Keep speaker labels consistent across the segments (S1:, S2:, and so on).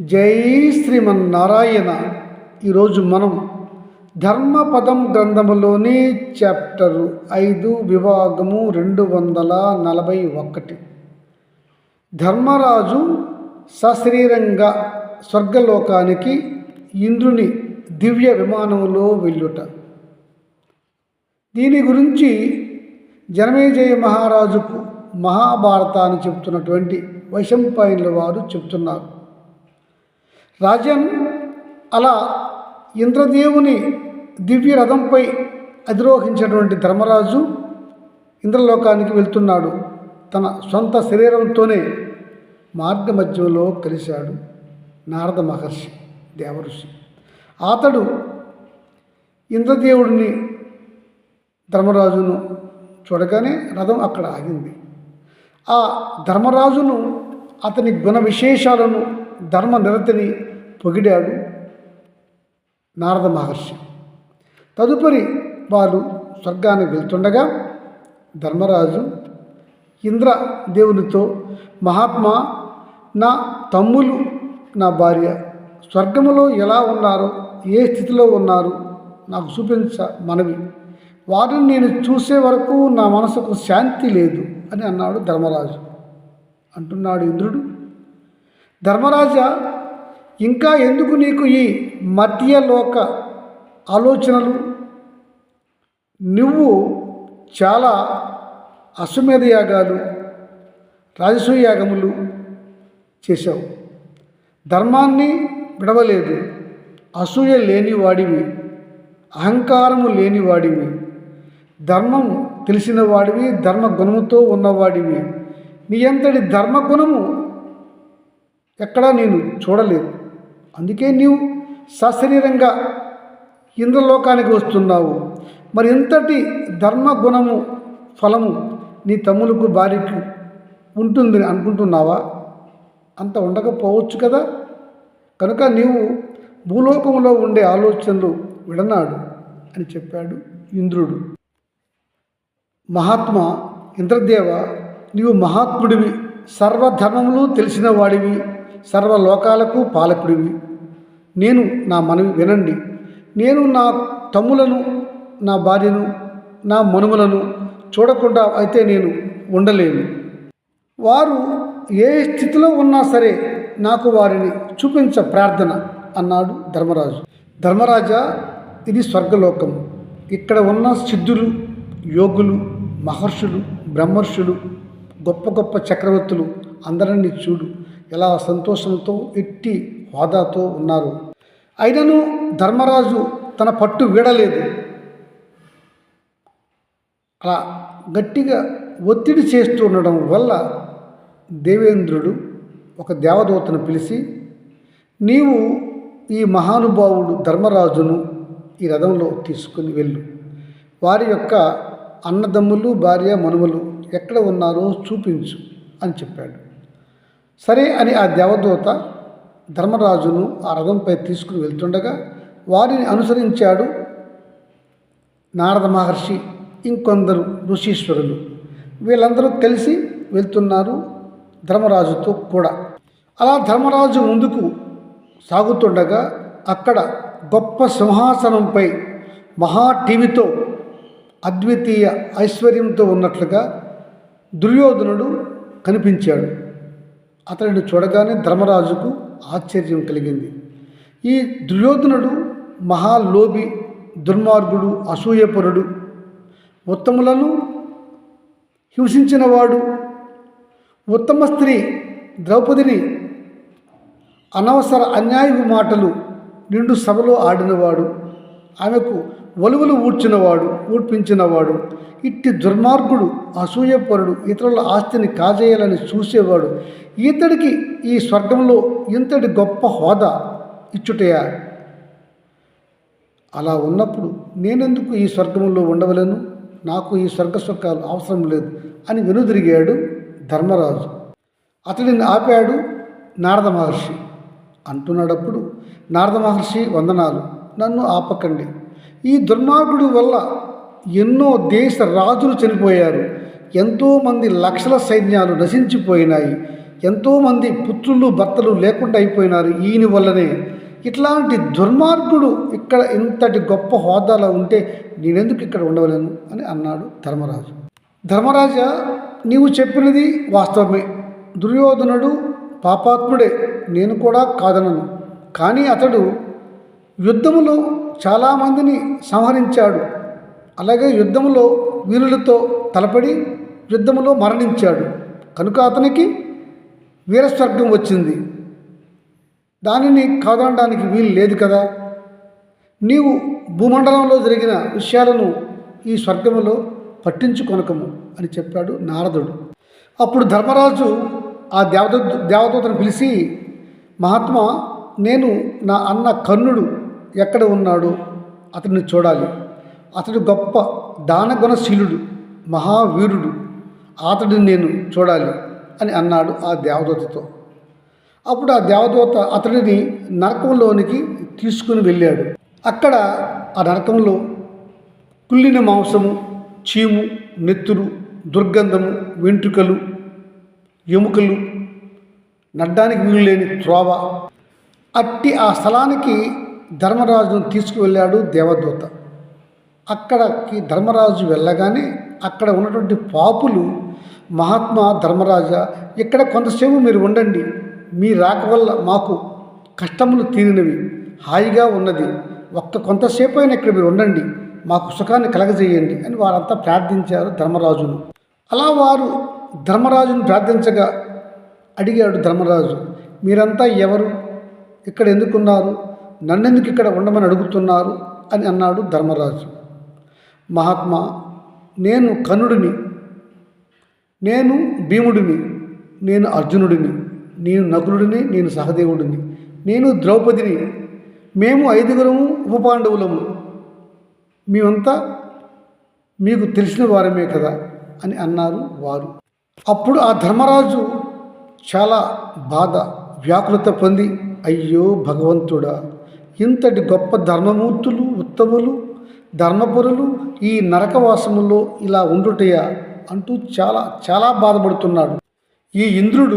S1: జై శ్రీమన్నారాయణ. ఈరోజు మనం ధర్మపదం గ్రంథములోని చాప్టరు ఐదు విభాగము రెండు వందల నలభై ఒకటి. ధర్మరాజు సశరీరంగా స్వర్గలోకానికి ఇంద్రుని దివ్య విమానములో వెళ్ళుట. దీని గురించి జనమేజయ మహారాజుకు మహాభారతాన్ని చెప్తున్నటువంటి వైశంపాయనుల వారు చెప్తున్నారు రాజన్ అలా ఇంద్రదేవుని దివ్య రథంపై అధిరోహించినటువంటి ధర్మరాజు ఇంద్రలోకానికి వెళ్తున్నాడు. తన సొంత శరీరంతోనే మార్గ మధ్యంలో కలిశాడు నారద మహర్షి దేవఋషి. అతడు ఇంద్రదేవుడిని ధర్మరాజును చూడగానే రథం అక్కడ ఆగింది. ఆ ధర్మరాజును అతని గుణ విశేషాలను ధర్మ నిరతిని పొగిడాడు నారద మహర్షి. తదుపరి వారు స్వర్గానికి వెళ్తుండగా ధర్మరాజు ఇంద్ర దేవునితో మహాత్మా నా తమ్ములు నా భార్య స్వర్గములో ఎలా ఉన్నారో ఏ స్థితిలో ఉన్నారు నాకు చూపించ మనవి. వారిని నేను చూసే వరకు నా మనసుకు శాంతి లేదు అని అన్నాడు ధర్మరాజు. అంటున్నాడు ఇంద్రుడు. ధర్మరాజా ఇంకా ఎందుకు నీకు ఈ మధ్యలోక ఆలోచనలు? నువ్వు చాలా అశ్వమేధ యాగాలు రాజసూయ యాగములు చేశావు. ధర్మాన్ని విడవలేదు. అసూయ లేని వాడివి అహంకారము లేని వాడివి ధర్మం తెలిసిన వాడివి ధర్మ గుణముతో ఉన్నవాడివి. నీ అంతటి ధర్మగుణము ఎక్కడా నేను చూడలేదు. అందుకే నీవు సశరీరంగా ఇంద్రలోకానికి వస్తున్నావు. మరి ఇంతటి ధర్మగుణము ఫలము నీ తమ్ములకు భార్యకు ఉంటుందని అనుకుంటున్నావా? అంత ఉండకపోవచ్చు కదా. కనుక నీవు భూలోకంలో ఉండే ఆలోచనలు విడనాడు అని చెప్పాడు ఇంద్రుడు. మహాత్మ ఇంద్రదేవ నీవు మహాత్ముడివి సర్వధర్మములు తెలిసిన వాడివి. సర్వలోకాలకు పాలకుడివి. నేను నా మనవి వినండి. నేను నా తమ్ములను నా భార్యను నా మనుమలను చూడకుండా అయితే నేను ఉండలేను. వారు ఏ స్థితిలో ఉన్నా సరే నాకు వారిని చూపించ ప్రార్థన అన్నాడు ధర్మరాజు. ధర్మరాజా ఇది స్వర్గలోకం. ఇక్కడ ఉన్న సిద్ధులు యోగులు మహర్షులు బ్రహ్మర్షులు గొప్ప గొప్ప చక్రవర్తులు అందరినీ చూడు. ఎలా సంతోషంతో ఎట్టి హోదాతో ఉన్నారు? అయినను ధర్మరాజు తన పట్టు వీడలేదు. అలా గట్టిగా ఒత్తిడి చేస్తూ ఉండడం వల్ల దేవేంద్రుడు ఒక దేవదూతను పిలిచి నీవు ఈ మహానుభావుడు ధర్మరాజును ఈ రథంలో తీసుకుని వెళ్ళు. వారి యొక్క అన్నదమ్ములు భార్య మనుమలు ఎక్కడ ఉన్నారో చూపించు అని చెప్పాడు. సరే అని ఆ దేవదూత ధర్మరాజును ఆ రథంపై తీసుకుని వెళ్తుండగా వారిని అనుసరించాడు నారద మహర్షి ఇంకొందరు ఋషీశ్వరులు. వీళ్ళందరూ కలిసి వెళ్తున్నారు ధర్మరాజుతో కూడా. అలా ధర్మరాజు ముందుకు సాగుతుండగా అక్కడ గొప్ప సింహాసనంపై మహా టీవీతో అద్వితీయ ఐశ్వర్యంతో ఉన్నట్లుగా దుర్యోధనుడు కనిపించాడు. అతనిని చూడగానే ధర్మరాజుకు ఆశ్చర్యం కలిగింది. ఈ దుర్యోధనుడు మహాలోభి దుర్మార్గుడు అసూయపరుడు ఉత్తములను హింసించినవాడు ఉత్తమ స్త్రీ ద్రౌపదిని అనవసర అన్యాయపు మాటలు నిండు సభలో ఆడినవాడు ఆమెకు ఒలువులు ఊడ్చినవాడు ఊడ్పించినవాడు ఇట్టి దుర్మార్గుడు అసూయపరుడు ఇతరుల ఆస్తిని కాజేయాలని చూసేవాడు ఇతడికి ఈ స్వర్గంలో ఇంతటి గొప్ప హోదా ఇచ్చుటయా? అలా ఉన్నప్పుడు నేనెందుకు ఈ స్వర్గంలో ఉండవలను? నాకు ఈ స్వర్గ సుఖాలు అవసరం లేదు అని వెనుదిరిగాడు ధర్మరాజు. అతడిని ఆపాడు నారద మహర్షి. అంటున్నాడప్పుడు నారద మహర్షి వందనాలు నన్ను ఆపకండి. ఈ దుర్మార్గుడు వల్ల ఎన్నో దేశ రాజులు చనిపోయారు. ఎంతోమంది లక్షల సైన్యాలు నశించిపోయినాయి. ఎంతోమంది పుత్రులు భర్తలు లేకుండా అయిపోయినారు. ఈయన వల్లనే. ఇట్లాంటి దుర్మార్గుడు ఇక్కడ ఇంతటి గొప్ప హోదాలో ఉంటే నేనెందుకు ఇక్కడ ఉండవలేను అని అన్నాడు ధర్మరాజు. ధర్మరాజా నీవు చెప్పినది వాస్తవమే. దుర్యోధనుడు పాపాత్ముడే. నేను కూడా కాదనను. కానీ అతడు యుద్ధములో చాలామందిని సంహరించాడు. అలాగే యుద్ధంలో వీరులతో తలపడి యుద్ధంలో మరణించాడు. కనుక అతనికి వీరస్వర్గం వచ్చింది. దానిని కాదనడానికి వీలు లేదు కదా? నీవు భూమండలంలో జరిగిన విషయాలను ఈ స్వర్గములో పట్టించుకొనకము అని చెప్పాడు నారదుడు. అప్పుడు ధర్మరాజు ఆ దేవత దేవదూతను పిలిచి మహాత్మా నేను నా అన్న కర్ణుడు. ఎక్కడ ఉన్నాడు? అతడిని చూడాలి. అతడు గొప్ప దానగుణశీలుడు మహావీరుడు. అతడిని నేను చూడాలి అని అన్నాడు ఆ దేవదూతతో. అప్పుడు ఆ దేవదూత అతడిని నరకంలోనికి తీసుకుని వెళ్ళాడు. అక్కడ ఆ నరకంలో కుళ్ళిన మాంసము చీము నెత్తురు దుర్గంధము వెంట్రుకలు ఎముకలు నడ్డానికి వీలు లేని త్రోవ అట్టి ఆ స్థలానికి ధర్మరాజును తీసుకువెళ్ళాడు దేవదూత. అక్కడికి ధర్మరాజు వెళ్ళగానే అక్కడ ఉన్నటువంటి పాపులు మహాత్మా ధర్మరాజా ఇక్కడ కొంతసేపు మీరు ఉండండి. మీ రాక వల్ల మాకు కష్టములు తీరినవి హాయిగా ఉన్నది. ఒక్క కొంతసేపు అయినా ఇక్కడ మీరు ఉండండి. మాకు సుఖాన్ని కలగజేయండి అని వారంతా ప్రార్థించారు ధర్మరాజును. అలా వారు ధర్మరాజును ప్రార్థించగా అడిగాడు ధర్మరాజు మీరంతా ఎవరు? ఇక్కడ ఎందుకున్నారు? నన్నెందుకు ఇక్కడ ఉండమని అడుగుతున్నారు అని అన్నాడు ధర్మరాజు. మహాత్మా నేను కనుడిని నేను భీముడిని నేను అర్జునుడిని నేను నకులుడిని నేను సహదేవుడిని నేను ద్రౌపదిని మేము ఐదుగురము ఉపపాండవులము. మేమంతా మీకు తెలిసిన వారమే కదా అని అన్నారు వారు. అప్పుడు ఆ ధర్మరాజు చాలా బాధ వ్యాకులత పొంది అయ్యో భగవంతుడా ఇంతటి గొప్ప ధర్మమూర్తులు ఉత్తములు ధర్మపురులు ఈ నరకవాసములో ఇలా ఉండుటయా అంటూ చాలా చాలా బాధపడుతున్నాడు. ఈ ఇంద్రుడు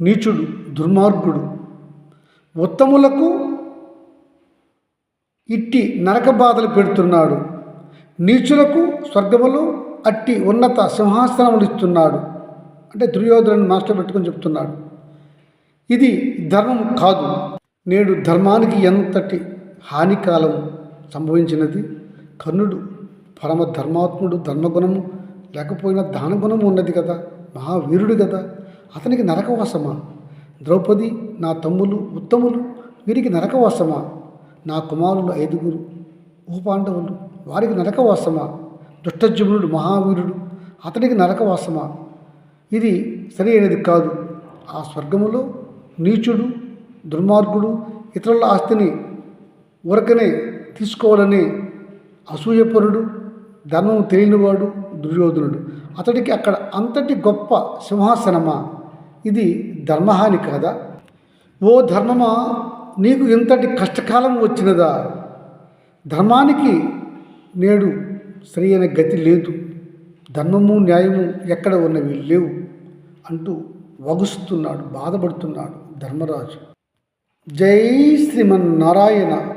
S1: నీచుడు దుర్మార్గుడు. ఉత్తములకు ఇట్టి నరక బాధలు పెడుతున్నాడు. నీచులకు స్వర్గములో అట్టి ఉన్నత సింహాసనములు ఇస్తున్నాడు. అంటే దుర్యోధనని మాస్టర్ పెట్టుకొని చెప్తున్నాడు. ఇది ధర్మం కాదు. నేడు ధర్మానికి ఎంతటి హానికాలం సంభవించినది? కర్ణుడు పరమ ధర్మాత్ముడు ధర్మగుణము లేకపోయినా దానగుణము ఉన్నది కదా? మహావీరుడు కదా? అతనికి నరకవాసమా? ద్రౌపది నా తమ్ములు ఉత్తములు వీరికి నరకవాసమా? నా కుమారులు ఐదుగురు ఉపపాండవులు వారికి నరకవాసమా? దుష్టజుమ్నుడు మహావీరుడు అతనికి నరకవాసమా? ఇది సరి అయినది కాదు. ఆ స్వర్గములో నీచుడు దుర్మార్గుడు ఇతరుల ఆస్తిని ఊరకనే తీసుకోవాలని అసూయపరుడు ధర్మం తెలియనివాడు దుర్యోధనుడు. అతడికి అక్కడ అంతటి గొప్ప సింహాసనమా? ఇది ధర్మహాని కాదా? ఓ ధర్మమా నీకు ఇంతటి కష్టకాలం వచ్చినదా? ధర్మానికి నేడు సరైన గతి లేదు. ధర్మము న్యాయము ఎక్కడ ఉన్నవి లేవు అంటూ వగుస్తున్నాడు బాధపడుతున్నాడు ధర్మరాజు. జై శ్రీమన్నారాయణ.